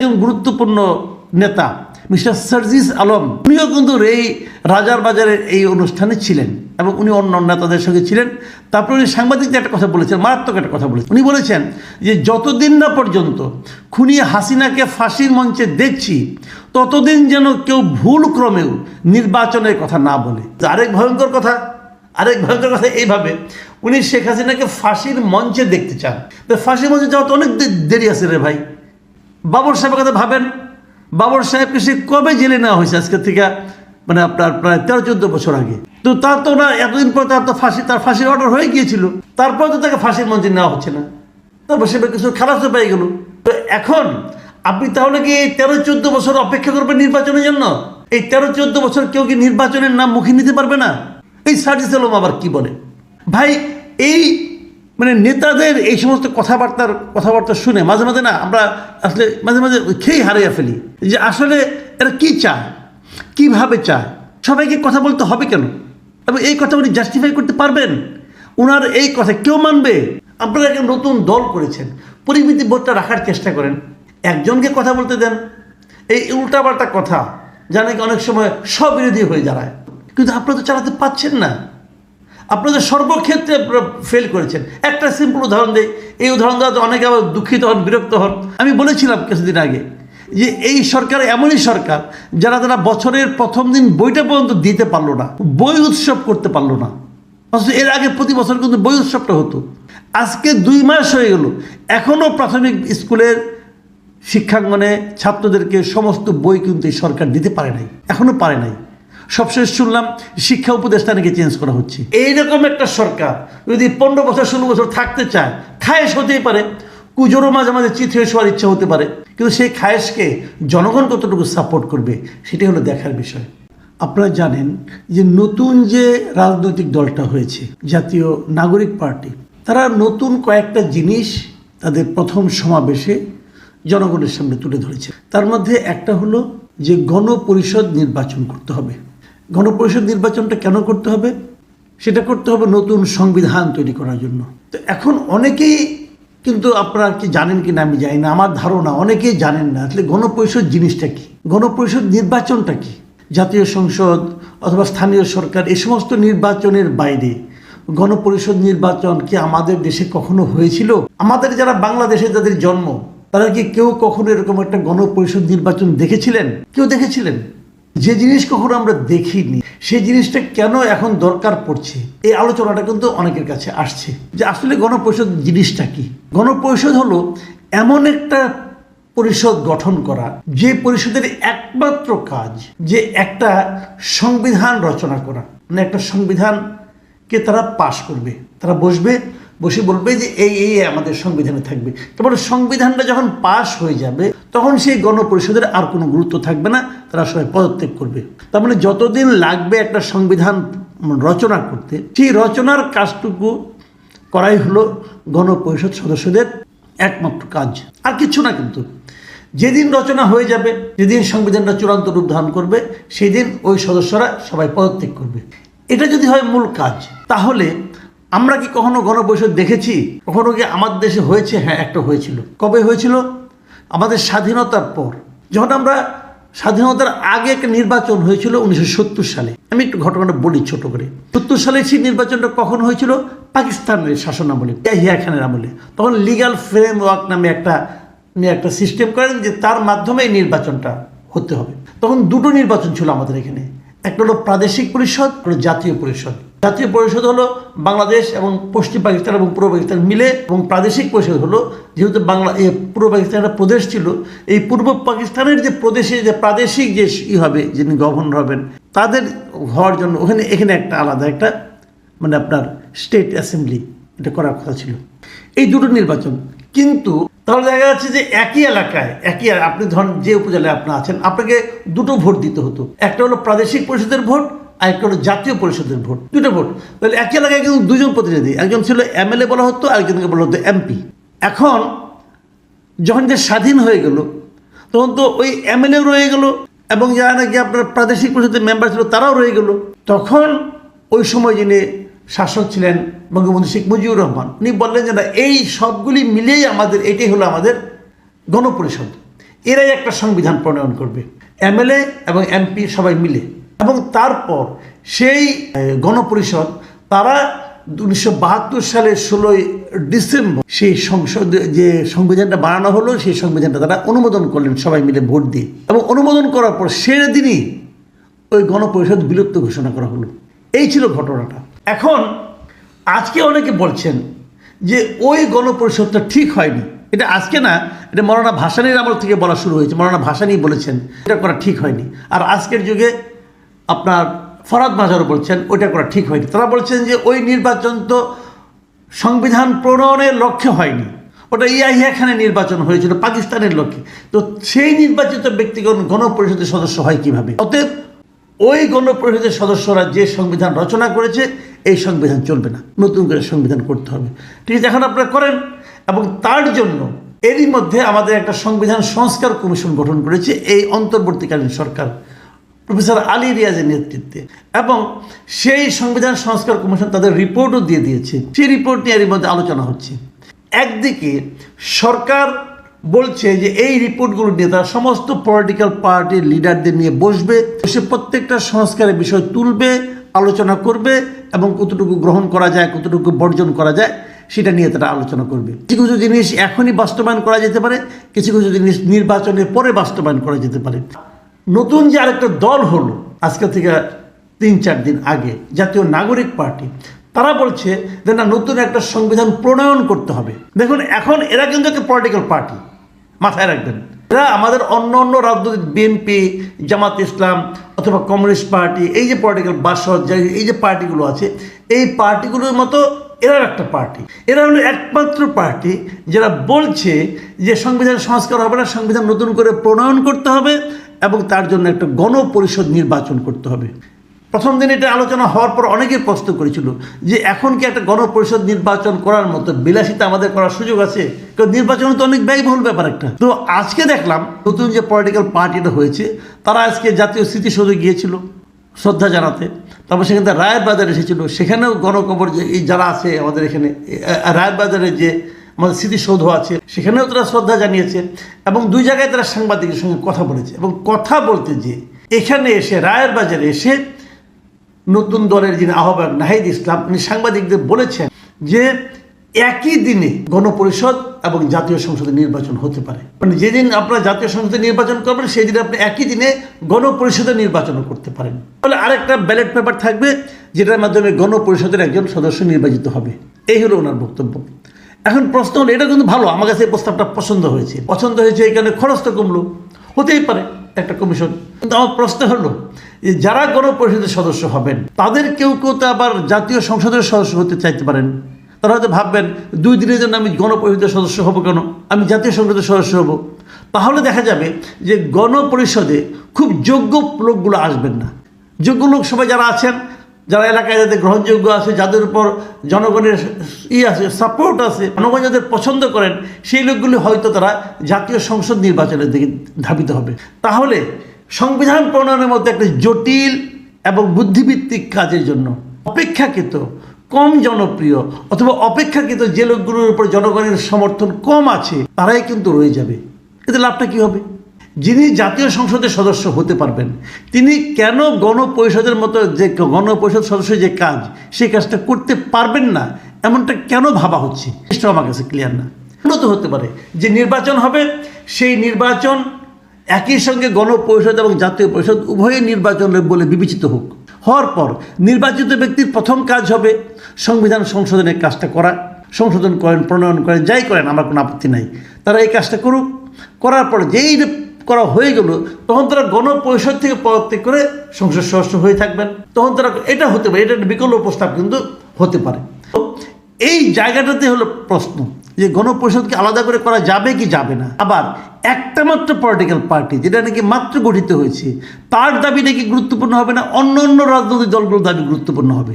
একজন গুরুত্বপূর্ণ নেতা, মিস্টার সার্জিস আলম। উনিও কিন্তু এই রাজার বাজারের এই অনুষ্ঠানে ছিলেন এবং উনি অন্য নেতাদের সঙ্গে ছিলেন। তারপরে উনি সাংবাদিকদের একটা কথা বলেছেন, মারাত্মক একটা কথা বলেছেন। উনি বলেছেন যে, যতদিন না পর্যন্ত খুনি হাসিনাকে ফাঁসির মঞ্চে দেখছি, ততদিন যেন কেউ ভুল ক্রমেও নির্বাচনের কথা না বলে। আরেক ভয়ঙ্কর কথা, আরেক ভয়ঙ্কর কথা এইভাবে, উনি শেখ হাসিনাকে ফাঁসির মঞ্চে দেখতে চান। ফাঁসির মঞ্চে যাওয়া তো অনেক দেরি আছে রে ভাই। বাবর সাহেবের কথা ভাবেন। বাবর সাহেবকে সে কবে জেলে নেওয়া হয়েছে আজকে থেকে? মানে আপনার প্রায় তেরো, চোদ্দ বছর আগে। তো তার তো না, এতদিন পর তার তো ফাঁসি, তার ফাঁসির অর্ডার হয়ে গিয়েছিল। তারপর তো তাকে ফাঁসির মঞ্চে নেওয়া হচ্ছে না। তারপর সে কিছু খালাসও পেয়ে গেল। তো এখন আপনি তাহলে কি এই তেরো, চোদ্দ বছর অপেক্ষা করবেন নির্বাচনের জন্য? এই তেরো, চোদ্দ বছর কেউ কি নির্বাচনের নাম মুখে নিতে পারবে না? এই সার্জিস আলম আবার কি বলে? ভাই, এই মানে নেতাদের এই সমস্ত কথাবার্তার কথাবার্তা শুনে মাঝে মাঝে না আমরা আসলে মাঝে মাঝে খেয়ে হারিয়ে ফেলি। যে আসলে এরা কি চায়? কীভাবে চায়? সবাইকে কথা বলতে হবে কেন? এবং এই কথা উনি জাস্টিফাই করতে পারবেন? ওনার এই কথা কেউ মানবে? আপনারা একটা নতুন দল করেছেন, পরিমিতি বোধটা রাখার চেষ্টা করেন। একজনকে কথা বলতে দেন। এই উল্টাপাল্টা কথা যা নাকি অনেক সময় স্ববিরোধী হয়ে দাঁড়ায়। কিন্তু আপনারা তো চালাতে পাচ্ছেন না। আপনাদের সর্বক্ষেত্রে ফেল করেছেন। একটা সিম্পল উদাহরণ দেয় এই উদাহরণ দেওয়া অনেকে আবার দুঃখিত হন, বিরক্ত হন। আমি বলেছিলাম কিছুদিন আগে যে এই সরকার এমনই সরকার যারা তারা বছরের প্রথম দিন বইটা পর্যন্ত দিতে পারল না, বই উৎসব করতে পারল না। অথচ এর আগে প্রতি বছর কিন্তু বই উৎসবটা হতো। আজকে দুই মাস হয়ে গেল এখনও প্রাথমিক স্কুলের শিক্ষাঙ্গনে ছাত্রদেরকে সমস্ত বই কিন্তু সরকার দিতে পারে নাই এখনও পারে নাই। সবশেষ শুনলাম শিক্ষা উপদেষ্টা নাকি চেঞ্জ করা হচ্ছে। এইরকম একটা সরকার যদি পনেরো বছর ষোলো বছর থাকতে চায় খায়েশ হতেই পারে কুজোরও মাঝে মাঝে চিত হয়ে শোয়ার ইচ্ছা হতে পারে কিন্তু সেই খায়েশকে জনগণ কতটুকু সাপোর্ট করবে সেটাই হলো দেখার বিষয়। আপনারা জানেন যে নতুন যে রাজনৈতিক দলটা হয়েছে জাতীয় নাগরিক পার্টি তারা নতুন কয়েকটা জিনিস তাদের প্রথম সমাবেশে জনগণের সামনে তুলে ধরেছে। তার মধ্যে একটা হলো যে গণপরিষদ নির্বাচন করতে হবে। গণপরিষদ নির্বাচনটা কেন করতে হবে? সেটা করতে হবে নতুন সংবিধান তৈরি করার জন্য। তো এখন অনেকেই কিন্তু আপনারা কি জানেন কি না আমি জানি না, আমার ধারণা অনেকেই জানেন না আসলে গণপরিষদ জিনিসটা কি? গণপরিষদ নির্বাচনটা কি? জাতীয় সংসদ অথবা স্থানীয় সরকার, এ সমস্ত নির্বাচনের বাইরে গণপরিষদ নির্বাচন কি আমাদের দেশে কখনো হয়েছিল? আমাদের যারা বাংলাদেশে যাদের জন্ম, তারা কি কেউ কখনো এরকম একটা গণপরিষদ নির্বাচন দেখেছিলেন? কেউ দেখেছিলেন? যে জিনিস কখনো আমরা দেখিনি, সেই জিনিসটা কেন এখন দরকার পড়ছে? এই আলোচনাটা কিন্তু অনেকের কাছে আসছে যে আসলে গণপরিষদ জিনিসটা কি? গণপরিষদ হলো এমন একটা পরিষদ গঠন করা, যে পরিষদের একমাত্র কাজ যে একটা সংবিধান রচনা করা। মানে একটা সংবিধানকে তারা পাশ করবে, তারা বসবে বসে বলবে যে এই এই আমাদের সংবিধানে থাকবে। তারপরে সংবিধানটা যখন পাশ হয়ে যাবে, তখন সেই গণপরিষদের আর কোনো গুরুত্ব থাকবে না, তারা সবাই পদত্যাগ করবে। তার মানে যতদিন লাগবে একটা সংবিধান রচনা করতে, সেই রচনার কাজটুকু করাই হলো গণপরিষদ সদস্যদের একমাত্র কাজ। আর কিছু না কিন্তু। যেদিন রচনা হয়ে যাবে, যেদিন সংবিধানটা চূড়ান্ত রূপ ধারণ করবে, সেদিন ওই সদস্যরা সবাই পদত্যাগ করবে। এটা যদি হয় মূল কাজ, তাহলে আমরা কি কখনো গণপরিষদ দেখেছি? কখনো কি আমাদের দেশে হয়েছে? হ্যাঁ একটা হয়েছিল। কবে হয়েছিল? আমাদের স্বাধীনতার পর। যখন আমরা স্বাধীনতার আগে একটা নির্বাচন হয়েছিল উনিশশো সত্তর সালে। আমি একটু ঘটনাটা বলি ছোট করে। সত্তর সালে সেই নির্বাচনটা কখন হয়েছিল? পাকিস্তানের শাসন আমলে ইয়াহিয়া খানের আমলে। তখন লিগাল ফ্রেমওয়ার্ক নামে একটা একটা সিস্টেম করেন যে তার মাধ্যমে এই নির্বাচনটা হতে হবে। তখন দুটো নির্বাচন ছিল আমাদের এখানে। একটা হলো প্রাদেশিক পরিষদ, একটা জাতীয় পরিষদ। জাতীয় পরিষদ হলো বাংলাদেশ এবং পশ্চিম পাকিস্তান এবং পূর্ব পাকিস্তান মিলে এবং প্রাদেশিক পরিষদ হলো, যেহেতু বাংলা পূর্ব পাকিস্তান একটা প্রদেশ ছিল, এই পূর্ব পাকিস্তানের যে প্রদেশে যে প্রাদেশিক যে ই হবে, যিনি গভর্নর হবেন, তাদের হওয়ার জন্য ওখানে এখানে একটা আলাদা একটা মানে আপনার স্টেট অ্যাসেম্বলি এটা করার কথা ছিল। এই দুটো নির্বাচন। কিন্তু তাহলে দেখা যাচ্ছে যে একই এলাকায় একই আপনি ধরেন যে উপজেলায় আপনি আছেন, আপনাকে দুটো ভোট দিতে হতো। একটা হলো প্রাদেশিক পরিষদের ভোট আর একটা হলো জাতীয় পরিষদের ভোট, দুটো ভোট। তাহলে একই এলাকায় কিন্তু দুজন প্রতিনিধি, একজন ছিল এমএলএ বলা হতো আরেকজনকে বলা হতো এমপি। এখন যখন যে স্বাধীন হয়ে গেল, তখন তো ওই এমএলএ রয়ে গেল, এবং যারা নাকি আপনার প্রাদেশিক পরিষদের মেম্বার ছিল, তারাও রয়ে গেল। তখন ওই সময় যিনি শাসক ছিলেন বঙ্গবন্ধু শেখ মুজিবুর রহমান, উনি বললেন যে না, এই সবগুলি মিলেই আমাদের, এটাই হলো আমাদের গণপরিষদ। এরাই একটা সংবিধান প্রণয়ন করবে। এমএলএ এবং এমপি সবাই মিলে। এবং তারপর সেই গণপরিষদ, তারা উনিশশো বাহাত্তর সালের ষোলোই ডিসেম্বর সেই সংসদ, যে সংবিধানটা বানানো হলো, সেই সংবিধানটা তারা অনুমোদন করলেন, সবাই মিলে ভোট দিয়ে। এবং অনুমোদন করার পর সেদিনই ওই গণপরিষদ বিলুপ্ত ঘোষণা করা হলো। এই ছিল ঘটনাটা। এখন আজকে অনেকে বলছেন যে ওই গণপরিষদটা ঠিক হয়নি। এটা আজকে না, এটা মৌলানা ভাসানির আমল থেকে বলা শুরু হয়েছে। মৌলানা ভাসানি বলেছেন, এটা করা ঠিক হয়নি। আর আজকের যুগে আপনার ফরাদ মাজারও বলছেন, ওইটা করা ঠিক হয়নি। তারা বলছেন যে, ওই নির্বাচন তো সংবিধান প্রণয়নের লক্ষ্যে হয়নি। ওটা ইয়াহিয়া খানের নির্বাচন হয়েছিল, পাকিস্তানের লক্ষ্যে। তো সেই নির্বাচিত ব্যক্তিগণ গণপরিষদের সদস্য হয় কীভাবে? অতএব ওই গণপরিষদের সদস্যরা যে সংবিধান রচনা করেছে, এই সংবিধান চলবে না। নতুন করে সংবিধান করতে হবে। ঠিক আছে, এখন আপনারা করেন। এবং তার জন্য এরই মধ্যে আমাদের একটা সংবিধান সংস্কার কমিশন গঠন করেছে, এই অন্তর্বর্তীকালীন সরকার। প্রফেসর আলী রিয়াজের নেতৃত্বে। এবং সেই সংবিধান সংস্কার কমিশন তাদের রিপোর্টও দিয়ে দিয়েছে। সেই রিপোর্ট নিয়ে এর মধ্যে আলোচনা হচ্ছে। একদিকে সরকার বলছে যে এই রিপোর্টগুলো নিয়ে তারা সমস্ত পলিটিক্যাল পার্টির লিডারদের নিয়ে বসবে, বসে প্রত্যেকটা সংস্কারের বিষয় তুলবে, আলোচনা করবে এবং কতটুকু গ্রহণ করা যায়, কতটুকু বর্জন করা যায়, সেটা নিয়ে তারা আলোচনা করবে। কিছু কিছু জিনিস এখনই বাস্তবায়ন করা যেতে পারে, কিছু কিছু জিনিস নির্বাচনের পরে বাস্তবায়ন করা যেতে পারে। নতুন যে আরেকটা দল হলো, আজকে থেকে তিন চার দিন আগে, জাতীয় নাগরিক পার্টি, তারা বলছে যে না, নতুন একটা সংবিধান প্রণয়ন করতে হবে। দেখুন, এখন এরা কিন্তু একটা পলিটিক্যাল পার্টি মাথায় রাখবেন। এরা আমাদের অন্য অন্য রাজনৈতিক বিএনপি, জামাত ইসলাম অথবা কমিউনিস্ট পার্টি, এই যে পলিটিক্যাল বাসদ যে- এই যে পার্টিগুলো আছে, এই পার্টিগুলোর মতো এরা একটা পার্টি। এরা হলো একমাত্র পার্টি যারা বলছে যে সংবিধান সংস্কার হবে না, সংবিধান নতুন করে প্রণয়ন করতে হবে এবং তার জন্য একটা গণপরিষদ নির্বাচন করতে হবে। প্রথম দিন এটা আলোচনা হওয়ার পর অনেকেই প্রশ্ন করেছিল যে এখন কি একটা গণপরিষদ নির্বাচন করার মতো বিলাসিতা আমাদের করার সুযোগ আছে? কারণ নির্বাচন তো অনেক ব্যয়বহুল ব্যাপার একটা। তো আজকে দেখলাম নতুন যে পলিটিক্যাল পার্টিটা হয়েছে, তারা আজকে জাতীয় স্মৃতিসৌধে গিয়েছিল শ্রদ্ধা জানাতে। তারপর সেখান থেকে রায়ের বাজার এসেছিল। সেখানেও গণকবর যে যারা আছে আমাদের এখানে রায়ের বাজারে যে আমাদের স্মৃতিসৌধ আছে, সেখানেও তারা শ্রদ্ধা জানিয়েছে এবং দুই জায়গায় তারা সাংবাদিকের সঙ্গে কথা বলেছে এবং কথা বলতে যে এখানে এসে, রায়ের বাজারে এসে নতুন দলের যিনি আহ্বায়ক নাহিদ ইসলাম উনি সাংবাদিকদের বলেছেন যে একই দিনে গণপরিষদ এবং জাতীয় সংসদের নির্বাচন হতে পারে। মানে যেদিন আপনারা জাতীয় সংসদে নির্বাচন করবেন, সেই দিন আপনি একই দিনে গণপরিষদের নির্বাচনও করতে পারেন। ফলে আরেকটা ব্যালট পেপার থাকবে, যেটার মাধ্যমে গণপরিষদের একজন সদস্য নির্বাচিত হবে। এই হলো ওনার বক্তব্য। এখন প্রশ্ন হলো, এটা কিন্তু ভালো, আমার কাছে এই প্রস্তাবটা পছন্দ হয়েছে। পছন্দ হয়েছে কারণে খরচ তো কমলো, হতেই পারে একটা কমিশন। কিন্তু আমার প্রশ্ন হলো, যে যারা গণপরিষদের সদস্য হবেন, তাদের কেউ কেউ তো আবার জাতীয় সংসদের সদস্য হতে চাইতে পারেন। তারা হয়তো ভাববেন, দুই দিনের জন্য আমি গণপরিষদের সদস্য হব কেন? আমি জাতীয় সংসদের সদস্য হব। তাহলে দেখা যাবে যে গণপরিষদে খুব যোগ্য লোকগুলো আসবেন না। যোগ্য লোক সবাই যারা আছেন যারা এলাকায় যাদের গ্রহণযোগ্য আছে, যাদের উপর জনগণের ই আছে সাপোর্ট আছে, জনগণ যাদের পছন্দ করেন, সেই লোকগুলি হয়তো তারা জাতীয় সংসদ নির্বাচনের দিকে ধাবিত হবে। তাহলে সংবিধান প্রণয়নের মধ্যে একটা জটিল এবং বুদ্ধিভিত্তিক কাজের জন্য অপেক্ষাকৃত কম জনপ্রিয় অথবা অপেক্ষাকৃত যে লোকগুলোর উপর জনগণের সমর্থন কম আছে, তারাই কিন্তু রয়ে যাবে। এতে লাভটা কী হবে? যিনি জাতীয় সংসদের সদস্য হতে পারবেন, তিনি কেন গণপরিষদের মতো যে গণপরিষদ সদস্যের যে কাজ সেই কাজটা করতে পারবেন না, এমনটা কেন ভাবা হচ্ছে? এটা আমার কাছে ক্লিয়ার না। উন্নত হতে পারে, যে নির্বাচন হবে, সেই নির্বাচন একই সঙ্গে গণপরিষদ এবং জাতীয় পরিষদ উভয়ই নির্বাচন বলে বিবেচিত হোক। হওয়ার পর নির্বাচিত ব্যক্তির প্রথম কাজ হবে সংবিধান সংশোধনের কাজটা করা। সংশোধন করেন, প্রণয়ন করেন, যাই করেন, আমার কোনো আপত্তি নাই। তারা এই কাজটা করুক। করার পর যেই করা হয়ে গেল, তখন তারা গণপরিষদ থেকে পদত্যাগ করে সংসদ সদস্য হয়ে থাকবেন। তখন তারা এটা হতে পারে, এটা বিকল্প প্রস্তাব কিন্তু হতে পারে। এই জায়গাটাতে হলো প্রশ্ন যে গণপরিষদকে আলাদা করে করা যাবে কি যাবে না? আবার একটা মাত্র পলিটিক্যাল পার্টি যেটা নাকি মাত্র গঠিত হয়েছে, তার দাবি নাকি গুরুত্বপূর্ণ হবে না? অন্য অন্য রাজনৈতিক দলগুলোর দাবি গুরুত্বপূর্ণ হবে।